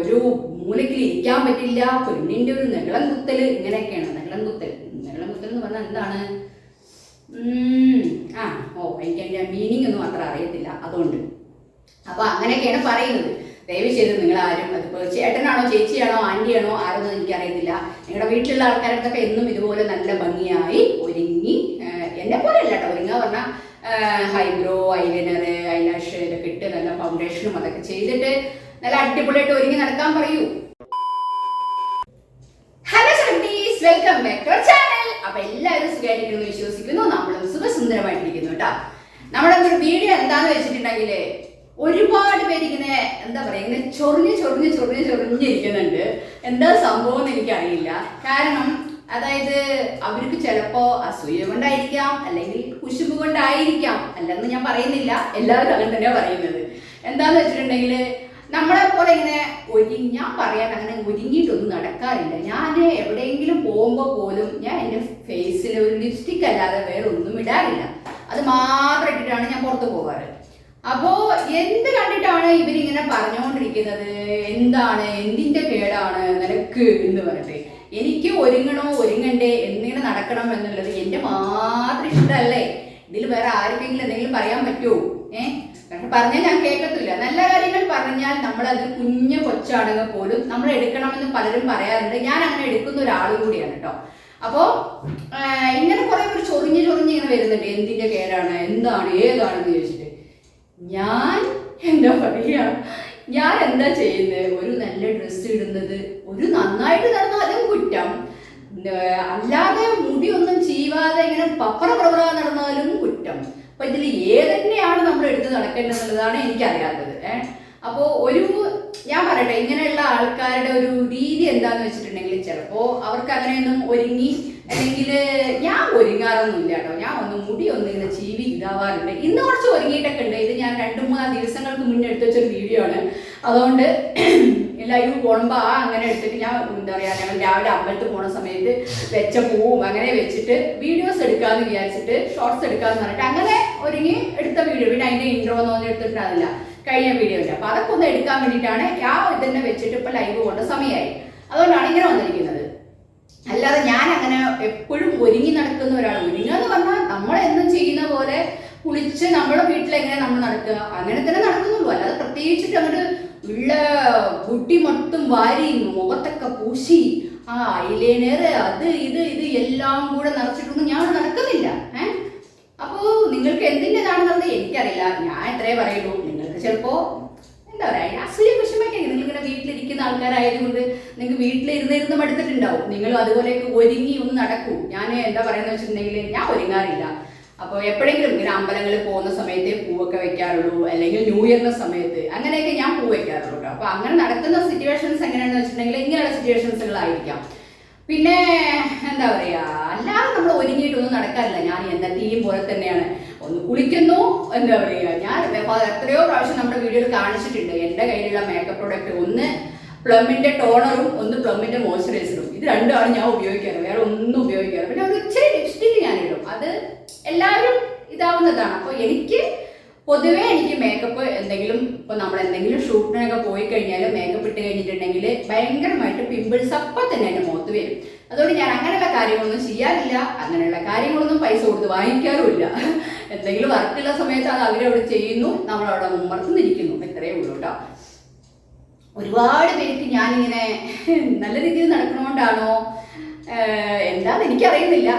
ഒരു മൂലയ്ക്ക് ഇരിക്കാൻ പറ്റില്ല. പെണ്ണിന്റെ ഒരു നെകളം കുത്തൽ ഇങ്ങനെയൊക്കെയാണ്. നെകളം കുത്തൽ. നെകളം കുത്തൽ എന്ന് പറഞ്ഞാൽ എന്താണ്? ആ ഓ എനിക്ക് അതിന്റെ മീനിങ് ഒന്നും അത്ര അറിയത്തില്ല. അതുകൊണ്ട്. അപ്പൊ അങ്ങനെയൊക്കെയാണ് പറയുന്നത്. ദയവ് ചെയ്ത് നിങ്ങൾ ആരും അതിപ്പോൾ ചേട്ടനാണോ ചേച്ചിയാണോ ആന്റിയാണോ ആരെന്നും എനിക്കറിയത്തില്ല. നിങ്ങളുടെ വീട്ടിലുള്ള ആൾക്കാരൊക്കെ എന്നും ഇതുപോലെ നല്ല ഭംഗിയായി ഒരുങ്ങി എന്നെ പോലെ അല്ല കേട്ടോ ഒരുങ്ങുക പറഞ്ഞാൽ ഹൈബ്രോ ഐലൈനർ ഐലാഷ് ഇതൊക്കെ ഇട്ട് നല്ല ഫൗണ്ടേഷനും അതൊക്കെ ചെയ്തിട്ട് നല്ല അടിപൊളിയായിട്ട് ഒരുങ്ങി നടക്കാൻ പറയൂ. Hello seventies welcome back to channel അപ്പൊ എല്ലാവരും സുഖമായിട്ടിരിക്കുന്നു വിശ്വസിക്കുന്നു. നമ്മളും സുഖസുന്ദരമായിട്ടിരിക്കുന്നു കേട്ടോ. നമ്മുടെ ഒരു വീഡിയോ എന്താന്ന് വെച്ചിട്ടുണ്ടെങ്കിൽ ഒരുപാട് പേര് എന്താ പറയാ ഇങ്ങനെ ചൊറിഞ്ഞ് ചൊറിഞ്ഞ് ചൊറിഞ്ഞ് ചൊറിഞ്ഞിരിക്കുന്നുണ്ട് എന്താ സംഭവം എന്ന് എനിക്കറിയില്ല. കാരണം അതായത് അവർക്ക് ചിലപ്പോ അസൂയ കൊണ്ടായിരിക്കാം അല്ലെങ്കിൽ കുശുമ്പ് കൊണ്ടായിരിക്കാം അല്ലെന്ന് ഞാൻ പറയുന്നില്ല. എല്ലാവരും അങ്ങനെ തന്നെയാണ് പറയുന്നത്. എന്താന്ന് വെച്ചിട്ടുണ്ടെങ്കിൽ നമ്മളെ പോലെ ഇങ്ങനെ ഒരുങ്ങി ഞാൻ പറയാൻ അങ്ങനെ ഒരുങ്ങിയിട്ടൊന്നും നടക്കാറില്ല. ഞാൻ എവിടെയെങ്കിലും പോകുമ്പോൾ പോലും ഞാൻ എന്റെ ഫേസിൽ ഒരു ലിപ്സ്റ്റിക് അല്ലാതെ വേറെ ഒന്നും ഇടാറില്ല. അത് മാത്രം ഇട്ടിട്ടാണ് ഞാൻ പുറത്ത് പോകാറ്. അപ്പോൾ എന്ത് കണ്ടിട്ടാണ് ഇവരിങ്ങനെ പറഞ്ഞുകൊണ്ടിരിക്കുന്നത് എന്താണ്? എന്തിന്റെ കേടാണ്? നിനക്ക് എന്ന് പറഞ്ഞിട്ട്. എനിക്ക് ഒരുങ്ങണോ ഒരുങ്ങണ്ടേ എന്നിങ്ങനെ നടക്കണം എന്നുള്ളത് എന്റെ മാത്രം ഇഷ്ടമല്ലേ? ഇതിൽ വേറെ ആർക്കെങ്കിലും എന്തെങ്കിലും പറയാൻ പറ്റുമോ? ഏഹ് പറഞ്ഞാൽ ഞാൻ കേൾക്കത്തില്ല. നല്ല കാര്യങ്ങൾ പറഞ്ഞാൽ നമ്മൾ അത് കുഞ്ഞു കൊച്ചാണെങ്കിൽ പോലും നമ്മൾ എടുക്കണമെന്ന് പലരും പറയാറുണ്ട്. ഞാൻ അങ്ങനെ എടുക്കുന്ന ഒരാളും കൂടിയാണ് കേട്ടോ അപ്പോ ഇങ്ങനെ കുറെ പേര് ചൊറിഞ്ഞ് ചൊറിഞ്ഞ് ഇങ്ങനെ വരുന്നുണ്ട്. എന്തിന്റെ പേരാണ് എന്താണ്? ഏതാണെന്ന് ചോദിച്ചിട്ട്. ഞാൻ എന്താ പറയാ? ഞാൻ എന്താ ചെയ്യുന്നത് ഒരു നല്ല ഡ്രസ്സ് ഇടുന്നത്. ഒരു നന്നായിട്ട് നടന്ന അതും കുറ്റം. അല്ലാതെ മുടി ഒന്നും ചീവാതെ ഇങ്ങനെ പപ്പറ പ്രവറ നടന്നാലും കുറ്റം. അപ്പൊ ഇതിൽ ഏതന്നെയാണ് നമ്മൾ എടുത്ത് നടക്കേണ്ടതെന്നുള്ളതാണ് എനിക്കറിയാത്തത് ഏഹ് അപ്പോൾ ഒരു ഞാൻ പറയട്ടെ ഇങ്ങനെയുള്ള ആൾക്കാരുടെ ഒരു രീതി എന്താന്ന് വെച്ചിട്ടുണ്ടെങ്കിൽ ചിലപ്പോ അവർക്ക് അങ്ങനെയൊന്നും ഒരുങ്ങി അല്ലെങ്കിൽ ഞാൻ ഒരുങ്ങാറൊന്നുമില്ല കേട്ടോ. ഞാൻ ഒന്ന് മുടി ഒന്ന് ഇങ്ങനെ ചീവി ഇതാവാറുണ്ട്. ഇന്ന് കുറച്ച് ഒരുങ്ങിയിട്ടൊക്കെ ഉണ്ട്. ഇത് ഞാൻ രണ്ടു മൂന്ന് ദിവസങ്ങൾക്ക് മുന്നേ എടുത്ത് വെച്ചൊരു വീഡിയോ ആണ്. അതുകൊണ്ട് ലൈവ് പോകുമ്പോൾ ആ അങ്ങനെ എടുത്തിട്ട് ഞാൻ എന്താ പറയുക ഞങ്ങൾ രാവിലെ അമ്പലത്തിൽ പോണ സമയത്ത് വെച്ച പൂവും അങ്ങനെ വെച്ചിട്ട് വീഡിയോസ് എടുക്കാമെന്ന് വിചാരിച്ചിട്ട് ഷോർട്സ് എടുക്കാമെന്ന് പറഞ്ഞിട്ട് അങ്ങനെ ഒരുങ്ങി എടുത്ത വീഡിയോ പിന്നെ അതിന്റെ ഇൻട്രോ ഒന്നും എടുത്തിട്ടുണ്ടാവില്ല കഴിഞ്ഞ വീഡിയോ അല്ല അപ്പൊ അതൊക്കെ ഒന്ന് എടുക്കാൻ വേണ്ടിയിട്ടാണ് ആ ഇതന്നെ വെച്ചിട്ട് ഇപ്പൊ ലൈവ് പോകേണ്ട സമയമായി അതുകൊണ്ടാണ് ഇങ്ങനെ വന്നിരിക്കുന്നത്. അല്ലാതെ ഞാൻ അങ്ങനെ എപ്പോഴും ഒരുങ്ങി നടക്കുന്ന ഒരാൾ ഒരുങ്ങുക എന്ന് പറഞ്ഞാൽ നമ്മൾ എന്നും ചെയ്യുന്ന പോലെ കുളിച്ച് നമ്മുടെ വീട്ടിൽ എങ്ങനെ നമ്മൾ നടക്കുക? അങ്ങനെ തന്നെ നടക്കുന്നുള്ളൂ. അല്ലാതെ പ്രത്യേകിച്ചിട്ട് അങ്ങോട്ട് ഉള്ള കുട്ടി മൊത്തം വാരി മുഖത്തൊക്കെ പൂശി. ആ ഐലൈനർ അത് ഇത് ഇത് എല്ലാം കൂടെ നിറച്ചിട്ടൊന്നും ഞാൻ നടക്കുന്നില്ല. ഏഹ് അപ്പോ നിങ്ങൾക്ക് എന്തിന്റെതാണെന്നുള്ളത് എനിക്കറിയില്ല. ഞാൻ എത്രേ പറയുള്ളൂ. നിങ്ങൾക്ക് ചിലപ്പോ എന്താ പറയാ അസൂയ വിഷമൊക്കെ നിങ്ങൾ ഇങ്ങനെ വീട്ടിലിരിക്കുന്ന ആൾക്കാരായതുകൊണ്ട് നിങ്ങൾക്ക് വീട്ടിലിരുന്ന് ഇരുന്ന് മടുത്തിട്ടുണ്ടാവും. നിങ്ങളും അതുപോലെയൊക്കെ ഒരുങ്ങി ഒന്ന് നടക്കൂ. ഞാൻ എന്താ പറയുന്നത് വെച്ചിട്ടുണ്ടെങ്കിൽ ഞാൻ ഒരുങ്ങാറില്ല. അപ്പോൾ എപ്പോഴെങ്കിലും ഇങ്ങനെ അമ്പലങ്ങളിൽ പോകുന്ന സമയത്ത് പൂവൊക്കെ വെക്കാറുള്ളൂ അല്ലെങ്കിൽ ന്യൂ ഇയറിന്റെ സമയത്ത് അങ്ങനെയൊക്കെ ഞാൻ പൂ വെക്കാറുള്ളൂ കേട്ടോ അപ്പോൾ അങ്ങനെ നടക്കുന്ന സിറ്റുവേഷൻസ് എങ്ങനെയാണെന്ന് വെച്ചിട്ടുണ്ടെങ്കിൽ ഇങ്ങനെയുള്ള സിറ്റുവേഷൻസുകളായിരിക്കാം പിന്നെ എന്താ പറയാ അല്ലാതെ നമ്മൾ ഒരുങ്ങിയിട്ടൊന്നും നടക്കാറില്ല. ഞാൻ എന്നത്തെയും പോലെ തന്നെയാണ്. ഒന്ന് കുളിക്കുന്നു എന്താ പറയുക ഞാൻ എത്രയോ പ്രാവശ്യം നമ്മുടെ വീഡിയോയിൽ കാണിച്ചിട്ടുണ്ട്. എന്റെ കയ്യിലുള്ള മേക്കപ്പ് പ്രോഡക്റ്റ് ഒന്ന് പ്ലമ്മിന്റെ ടോണറും ഒന്ന് പ്ലമ്മിന്റെ മോയ്സ്ചറൈസറും ഇത് രണ്ടുമാണ് ഞാൻ ഉപയോഗിക്കാറ്. വേറെ ഒന്നും ഉപയോഗിക്കാറ് പിന്നെ ഒരു ഇച്ചിരി ലിപ്സ്റ്റിക് ഞാൻ ഇടും അത് എല്ലാവരും ഇതാവുന്നതാണ്. അപ്പോൾ എനിക്ക് പൊതുവേ എനിക്ക് മേക്കപ്പ് എന്തെങ്കിലും ഇപ്പൊ നമ്മൾ എന്തെങ്കിലും ഷൂട്ടിനൊക്കെ പോയി കഴിഞ്ഞാൽ മേക്കപ്പ് ഇട്ട് കഴിഞ്ഞിട്ടുണ്ടെങ്കിൽ ഭയങ്കരമായിട്ട് പിമ്പിൾസ് അപ്പം തന്നെ എന്റെ മുഖത്ത് വരും. അതുകൊണ്ട് ഞാൻ അങ്ങനെയുള്ള കാര്യങ്ങളൊന്നും ചെയ്യാറില്ല. അങ്ങനെയുള്ള കാര്യങ്ങളൊന്നും പൈസ കൊടുത്ത് വാങ്ങിക്കാറുമില്ല. എന്തെങ്കിലും വർക്കുള്ള സമയത്ത് അത് അവരവിടെ ചെയ്യുന്നു. നമ്മൾ അവിടെ മുമ്പർത്തുനിന്നിരിക്കുന്നു ഇത്രയേ ഉള്ളൂ കേട്ടോ. ഒരുപാട് പേർക്ക് ഞാനിങ്ങനെ നല്ല രീതിയിൽ നടക്കണോണ്ടാണോ? ഏഹ് എന്താന്ന് എനിക്കറിയുന്നില്ല.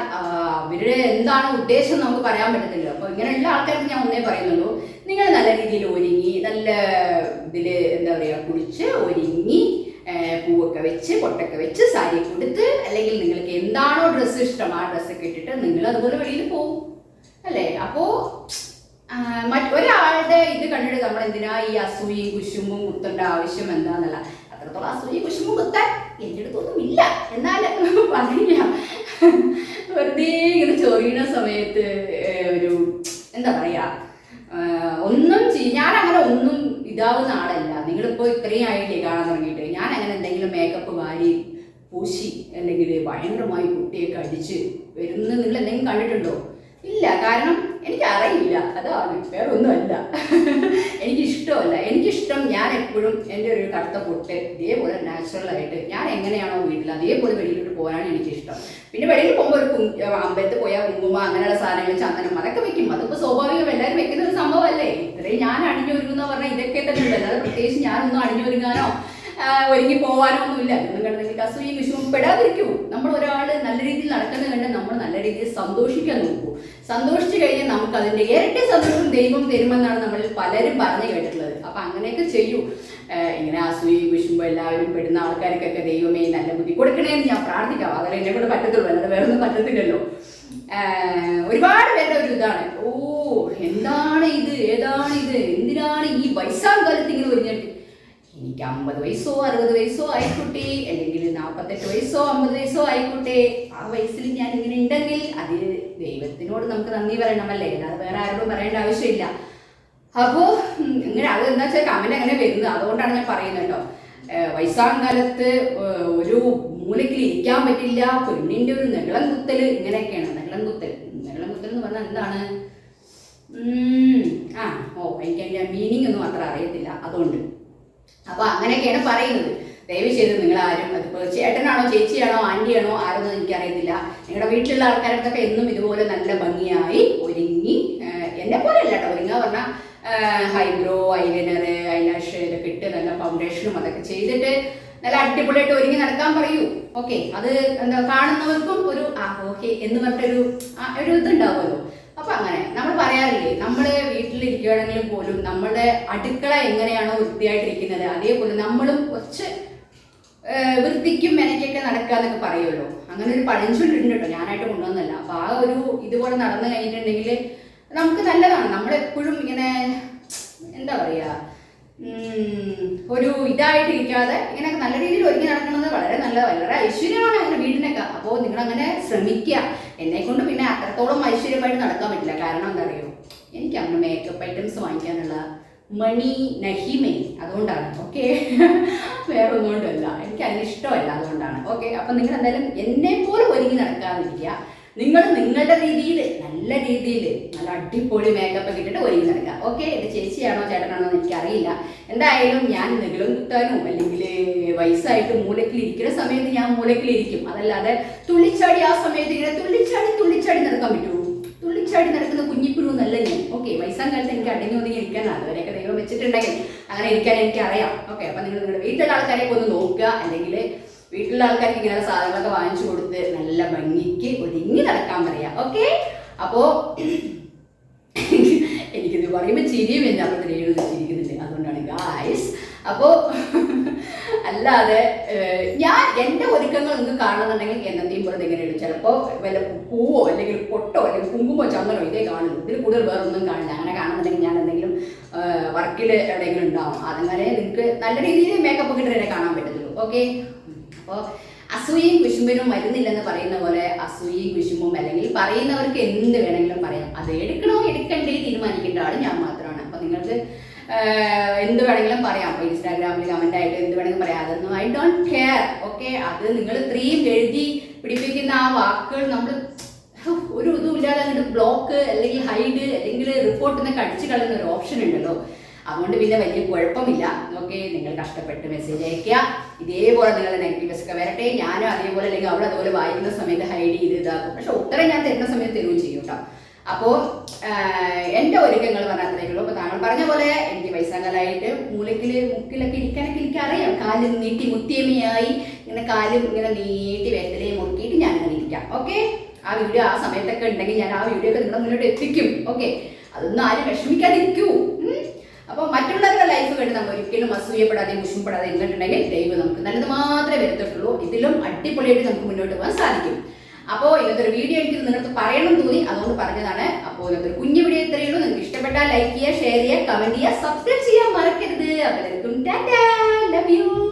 അവരുടെ എന്താണ് ഉദ്ദേശം നമുക്ക് പറയാൻ പറ്റത്തില്ല. അപ്പൊ ഇങ്ങനെയുള്ള ആൾക്കാർക്ക് ഞാൻ ഒന്നേ പറയുന്നുള്ളൂ. നിങ്ങൾ നല്ല രീതിയിൽ ഒരുങ്ങി നല്ല ഇതിൽ എന്താ പറയാ കുളിച്ച് ഒരുങ്ങി പൂവൊക്കെ വെച്ച് പൊട്ടൊക്കെ വെച്ച് സാരി കൊടുത്ത് അല്ലെങ്കിൽ നിങ്ങൾക്ക് എന്താണോ ഡ്രസ്സ് ഇഷ്ടം ആ ഡ്രസ്സൊക്കെ ഇട്ടിട്ട് നിങ്ങൾ അതുപോലെ വെളിയിൽ പോകും അല്ലേ? അപ്പോ ആ, മറ്റൊരാളുടെ ഇത് കണ്ടിട്ട് നമ്മൾ എന്തിനാ ഈ അസൂയയും കുശുമ്പും കുത്തേണ്ട ആവശ്യം എന്താന്നല്ല. അത്രത്തോളം അസൂയ കുശുമ്പ് കുത്താൻ എന്റെ അടുത്തൊന്നും ഇല്ല. എന്നാൽ പറഞ്ഞില്ല. വെറുതെ ഇങ്ങനെ ചൊറിയണ സമയത്ത് ഒരു എന്താ പറയാ ഒന്നും ഞാൻ അങ്ങനെ ഒന്നും ഇതാവുന്ന ആളല്ല. നിങ്ങളിപ്പോൾ ഇത്രയും ആയില്ലേ കാണാൻ തുടങ്ങിയിട്ട്. ഞാൻ അങ്ങനെ എന്തെങ്കിലും മേക്കപ്പ് വാരി പൂശി അല്ലെങ്കിൽ ഭയങ്കരമായി കുട്ടിയൊക്കെ അടിച്ച് വരുന്ന നിങ്ങൾ എന്തെങ്കിലും കണ്ടിട്ടുണ്ടോ? ഇല്ല. കാരണം എനിക്ക് അറിയില്ല അതാണ് വേറെ ഒന്നുമല്ല എനിക്ക് ഇഷ്ടമല്ല എനിക്കിഷ്ടം ഞാൻ എപ്പോഴും എന്റെ ഒരു കറുത്ത പൊട്ട് ഇതേപോലെ നാച്ചുറൽ ആയിട്ട് ഞാൻ എങ്ങനെയാണോ വീട്ടിൽ അതേപോലെ വെളിയിലോട്ട് പോകാനാണ് എനിക്കിഷ്ടം. പിന്നെ വെളിയിൽ പോകുമ്പോൾ ഒരു കും- അമ്പലത്തിൽ പോയാൽ കുങ്കുമ അങ്ങനെയുള്ള സാധനങ്ങൾ ചന്ദനം അതൊക്കെ വെക്കും. അതിപ്പോൾ സ്വാഭാവികം എല്ലാവരും വെക്കുന്ന ഒരു സംഭവമല്ലേ? ഇത്രയും ഞാൻ അണിഞ്ഞൊരുങ്ങുന്ന പറഞ്ഞാൽ ഇതൊക്കെ തന്നെ ഉണ്ട് അല്ലാതെ പ്രത്യേകിച്ച് ഞാനൊന്നും അണിഞ്ഞൊരുങ്ങാനോ? ഒരുങ്ങി പോകാനോ ഒന്നുമില്ല എന്നും കണ്ടെങ്കിൽ അസൂയും വിഷമവും പെടാതിരിക്കൂ നമ്മൾ ഒരാൾ നല്ല രീതിയിൽ നടക്കുന്നത് കണ്ട് നമ്മൾ നല്ല രീതിയിൽ സന്തോഷിക്കാൻ നോക്കൂ. സന്തോഷിച്ചു കഴിഞ്ഞാൽ നമുക്ക് അതിന്റെ ഇരട്ടി സന്തോഷം ദൈവം തരുമെന്നാണ് നമ്മൾ പലരും പറഞ്ഞു കേട്ടിട്ടുള്ളത്. അപ്പൊ അങ്ങനെയൊക്കെ ചെയ്യൂ. ഇങ്ങനെ അസൂയും വിഷുമ്പോ എല്ലാവരും പെടുന്ന ആൾക്കാർക്കൊക്കെ ദൈവമേ നല്ല ബുദ്ധി കൊടുക്കണേന്ന് ഞാൻ പ്രാർത്ഥിക്കാം. അതല്ല എന്നെ കൂടെ പറ്റത്തുള്ളൂ. അല്ലാതെ വേറെ ഒന്നും പറ്റത്തില്ലല്ലോ ഒരുപാട് പേരുടെ ഒരു ഇതാണ്. ഓ എന്താണ് ഇത്? ഏതാണ് ഇത്? എന്തിനാണ് ഈ വയസ്സാം കാലത്ത് എനിക്ക് അമ്പത് വയസ്സോ അറുപത് വയസ്സോ ആയിക്കോട്ടെ അല്ലെങ്കിൽ നാൽപ്പത്തെട്ട് വയസ്സോ അമ്പത് വയസ്സോ ആയിക്കോട്ടെ. ആ വയസ്സിൽ ഞാൻ ഇങ്ങനെ ഉണ്ടെങ്കിൽ അത് ദൈവത്തിനോട് നമുക്ക് നന്ദി പറയണം അല്ലേ അല്ലാതെ വേറെ ആരോടും പറയേണ്ട ആവശ്യമില്ല. അപ്പോൾ ഇങ്ങനെ അത് എന്താ വെച്ചാൽ കമന്റ് അങ്ങനെ വരുന്നത്. അതുകൊണ്ടാണ് ഞാൻ പറയുന്നത് കേട്ടോ. വയസ്സാം കാലത്ത് ഒരു മൂലയ്ക്ക് ഇരിക്കാൻ പറ്റില്ല. പെണ്ണിന്റെ ഒരു നെഗളം കുത്തൽ ഇങ്ങനെയൊക്കെയാണ്. നെഗളം കുത്തൽ നെഗളം കുത്തൽ എന്ന് പറഞ്ഞാൽ എന്താണ്? ആ ഓ എനിക്ക് അതിന്റെ മീനിങ് ഒന്നും അത്ര അറിയത്തില്ല. അതുകൊണ്ട് അപ്പൊ അങ്ങനെയൊക്കെയാണ് പറയുന്നത്. ദയവ് ചെയ്ത് നിങ്ങൾ ആരും അതിപ്പോ ചേട്ടനാണോ ചേച്ചിയാണോ ആന്റിയാണോ ആരെന്നും എനിക്കറിയത്തില്ല. നിങ്ങളുടെ വീട്ടിലുള്ള ആൾക്കാരൊക്കെ എന്നും ഇതുപോലെ നല്ല ഭംഗിയായി ഒരുങ്ങി എന്നെ പോലെ അല്ല കേട്ടോ. ഒരുങ്ങാ പറഞ്ഞാൽ ഹൈബ്രോ ഐലൈനർ ഐലാഷ് ഇതൊക്കെ ഇട്ട് നല്ല ഫൗണ്ടേഷനും അതൊക്കെ ചെയ്തിട്ട് നല്ല അടിപൊളിയായിട്ട് ഒരുങ്ങി നടക്കാൻ പറയൂ. ഓക്കെ അത് എന്താ കാണുന്നവർക്കും ഒരു ആ ഓക്കെ എന്ന് പറഞ്ഞിട്ടൊരു ഒരു ഇതുണ്ടാവുമല്ലോ. അപ്പൊ അങ്ങനെ നമ്മൾ പറയാറില്ലേ നമ്മൾ വീട്ടിലിരിക്കുകയാണെങ്കിൽ പോലും നമ്മുടെ അടുക്കള എങ്ങനെയാണോ വൃത്തിയായിട്ടിരിക്കുന്നത് അതേപോലെ നമ്മളും കുറച്ച് വൃത്തിക്കും മെനക്കൊക്കെ നടക്കുക എന്നൊക്കെ പറയുമല്ലോ അങ്ങനെ ഒരു പഴഞ്ചൊല്ലുണ്ട് കേട്ടോ ഞാനായിട്ട് കൊണ്ടുവന്നല്ല അപ്പൊ ആ ഒരു ഇതുപോലെ നടന്നു കഴിഞ്ഞിട്ടുണ്ടെങ്കിൽ നമുക്ക് നല്ലതാണ്. നമ്മളെപ്പോഴും ഇങ്ങനെ എന്താ പറയാ ഒരു ഇതായിട്ട് ഇരിക്കാതെ ഇങ്ങനെ നല്ല രീതിയിൽ ഒരുങ്ങി നടക്കുന്നത് വളരെ നല്ലത്. വളരെ ഐശ്വര്യമാണ് അങ്ങനെ വീടിനൊക്കെ. അപ്പോൾ നിങ്ങൾ അങ്ങനെ ശ്രമിക്കുക. എന്നെ കൊണ്ട് പിന്നെ അത്രത്തോളം ഐശ്വര്യമായിട്ട് നടക്കാൻ പറ്റില്ല. കാരണം എന്താ അറിയോ എനിക്ക് അങ്ങനെ മേക്കപ്പ് ഐറ്റംസ് വാങ്ങിക്കാനുള്ള മണി നഹിമേ അതുകൊണ്ടാണ്. ഓക്കെ വേറെ ഒന്നുകൊണ്ടല്ല എനിക്ക് അതിന് ഇഷ്ടമല്ല അതുകൊണ്ടാണ്. ഓക്കെ അപ്പം നിങ്ങൾ എന്തായാലും എന്നെ പോലെ ഒരുങ്ങി നടക്കാതിരിക്കുക. നിങ്ങൾ നിങ്ങളുടെ രീതിയിൽ നല്ല രീതിയിൽ നല്ല അടിപൊളി മേക്കപ്പ് ഒക്കെ ഇട്ടിട്ട് ഒരുങ്ങി നടക്കുക. ഓക്കെ എന്റെ ചേച്ചിയാണോ ചേട്ടനാണോ എന്ന് എനിക്കറിയില്ല. എന്തായാലും ഞാൻ നികളും കുത്താനും അല്ലെങ്കിൽ വയസ്സായിട്ട് മൂലക്കിൽ ഇരിക്കുന്ന സമയത്ത് ഞാൻ മൂലക്കിൽ ഇരിക്കും. അതല്ലാതെ തുള്ളിച്ചാടി ആ സമയത്ത് ഇങ്ങനെ തുള്ളിച്ചാടി തുള്ളിച്ചാടി നടക്കാൻ പറ്റുമോ തുള്ളിച്ചാടി നടക്കുന്ന കുഞ്ഞിപ്പുഴു നല്ല ഞാൻ. ഓക്കെ വയസ്സാം കാലത്ത് എനിക്ക് അടങ്ങി ഒതുങ്ങി ഇരിക്കാൻ അതുവരെയൊക്കെ ദൈവം വെച്ചിട്ടുണ്ടെങ്കിൽ അങ്ങനെ ഇരിക്കാൻ എനിക്കറിയാം. ഓക്കെ അപ്പം നിങ്ങൾ നിങ്ങളുടെ വീട്ടിലുള്ള ആൾക്കാരെയൊക്കെ ഒന്ന് നോക്കുക. അല്ലെങ്കിൽ വീട്ടിലുള്ള ആൾക്കാർക്ക് ഇങ്ങനെ സാധനങ്ങളൊക്കെ വാങ്ങിച്ചു കൊടുത്ത് നല്ല ഭംഗിക്ക് ഒരുങ്ങി നടക്കാൻ പറയാം. ഓക്കെ അപ്പോ എനിക്കിത് പറയുമ്പോൾ ചിരിയും എന്റെ അവിടെ രേണു ചിരിക്കുന്നുണ്ട് അതുകൊണ്ടാണ് ഗായ്സ് അപ്പോ അല്ലാതെ ഞാൻ എന്റെ ഒരുക്കങ്ങൾ നിങ്ങൾക്ക് കാണുന്നുണ്ടെങ്കിൽ എന്നെന്തെയും പുറത്ത് എങ്ങനെയാണ് ചിലപ്പോൾ വല്ല പൂവോ അല്ലെങ്കിൽ പൊട്ടോ അല്ലെങ്കിൽ കുങ്കുമോ ചന്ദനോ ഇതേ കാണുള്ളൂ. ഇതിൽ കൂടുതൽ വേറെ ഒന്നും കാണില്ല. അങ്ങനെ കാണുന്നുണ്ടെങ്കിൽ ഞാൻ എന്തെങ്കിലും വർക്കിൽ എവിടെയെങ്കിലും ഉണ്ടാവും അതങ്ങനെ നിങ്ങൾക്ക് നല്ല രീതിയിൽ മേക്കപ്പ് ഒക്കെ ഇട്ടിട്ടേ കാണാൻ പറ്റത്തുള്ളൂ. ഓക്കെ അപ്പോൾ അസൂയയും കുശുമ്പിനും വരുന്നില്ലെന്ന് പറയുന്ന പോലെ അസൂയയും കുശുമ്പും അല്ലെങ്കിൽ പറയുന്നവർക്ക് എന്ത് വേണമെങ്കിലും പറയാം. അത് എടുക്കണോ? എടുക്കണ്ടേ തീരുമാനിക്കേണ്ട ആൾ ഞാൻ മാത്രമാണ്. അപ്പോൾ നിങ്ങൾക്ക് എന്ത് വേണമെങ്കിലും പറയാം. അപ്പോൾ ഇൻസ്റ്റാഗ്രാമിൽ കമന്റ് ആയിട്ട് എന്ത് വേണമെങ്കിലും പറയാം. അതൊന്നും ഐ ഡോണ്ട് കെയർ ഓക്കെ അത് നിങ്ങൾ ഇത്രയും എഴുതി പിടിപ്പിക്കുന്ന ആ വാക്കുകൾ നമ്മൾ ഒരു ഇതും ഇല്ലാതെ അങ്ങോട്ട് ബ്ലോക്ക് അല്ലെങ്കിൽ ഹൈഡ് അല്ലെങ്കിൽ റിപ്പോർട്ട് എന്നൊക്കെ അടിച്ചു കളയുന്ന ഒരു ഓപ്ഷൻ ഉണ്ടല്ലോ. അതുകൊണ്ട് പിന്നെ വലിയ കുഴപ്പമില്ല. ഓക്കെ നിങ്ങൾ കഷ്ടപ്പെട്ട് മെസ്സേജ് അയക്കുക ഇതേപോലെ നിങ്ങളുടെ നെഗറ്റീവ്സ് ഒക്കെ വരട്ടെ. ഞാനും അതേപോലെ അല്ലെങ്കിൽ അവൾ അതുപോലെ വായിക്കുന്ന സമയത്ത് ഹൈഡ് ചെയ്ത് ഇതാക്കും. പക്ഷെ ഉത്തരം ഞാൻ തരുന്ന സമയത്ത് തരുകയും ചെയ്യും കേട്ടോ. അപ്പോൾ എന്റെ ഒരുക്കങ്ങൾ പറഞ്ഞാൽ അപ്പോൾ താങ്കൾ പറഞ്ഞ പോലെ എനിക്ക് വയസ്സാകാലായിട്ട് മൂലക്കിൽ മുക്കിലൊക്കെ ഇരിക്കാനൊക്കെ എനിക്കറിയാം കാൽ നീട്ടി മുത്തിയമ്മയായി ഇങ്ങനെ കാലും ഇങ്ങനെ നീട്ടി വേദനയും മുറുക്കിയിട്ട് ഞാൻ ഇങ്ങനെ ഇരിക്കാം. ഓക്കെ? ആ വീഡിയോ ആ സമയത്തൊക്കെ ഉണ്ടെങ്കിൽ ഞാൻ ആ വീഡിയോ ഒക്കെ നിങ്ങളുടെ മുന്നോട്ട് എത്തിക്കും. ഓക്കെ? അതൊന്നും ആരും വിഷമിക്കാതിരിക്കൂ. അപ്പോൾ മറ്റുള്ളവരുടെ ലൈഫ് കണ്ട് നമ്മൾ ഒരിക്കലും അസൂയപ്പെടാതെ വിഷമപ്പെടാതെ ഇരുന്നിട്ടുണ്ടെങ്കിൽ ദൈവം നമുക്ക് നല്ലത് മാത്രമേ വരുത്തുള്ളൂ ഇതിലും അടിപൊളിയായിട്ട് നമുക്ക് മുന്നോട്ട് പോകാൻ സാധിക്കും. അപ്പോൾ ഇന്നത്തെ ഒരു വീഡിയോ എനിക്ക് നിങ്ങൾക്ക് പറയണം തോന്നി. അതുകൊണ്ട് പറഞ്ഞതാണ്. അപ്പോൾ ഇന്നത്തെ ഒരു കുഞ്ഞു വീഡിയോ ഇത്രയേ ഉള്ളൂ. നിങ്ങൾക്ക് ഇഷ്ടപ്പെട്ടാൽ ലൈക്ക് ചെയ്യുക ഷെയർ ചെയ്യുക കമന്റ് ചെയ്യുക സബ്സ്ക്രൈബ് ചെയ്യാൻ മറക്കരുത്. അപ്പോൾ ടാറ്റാ. Love you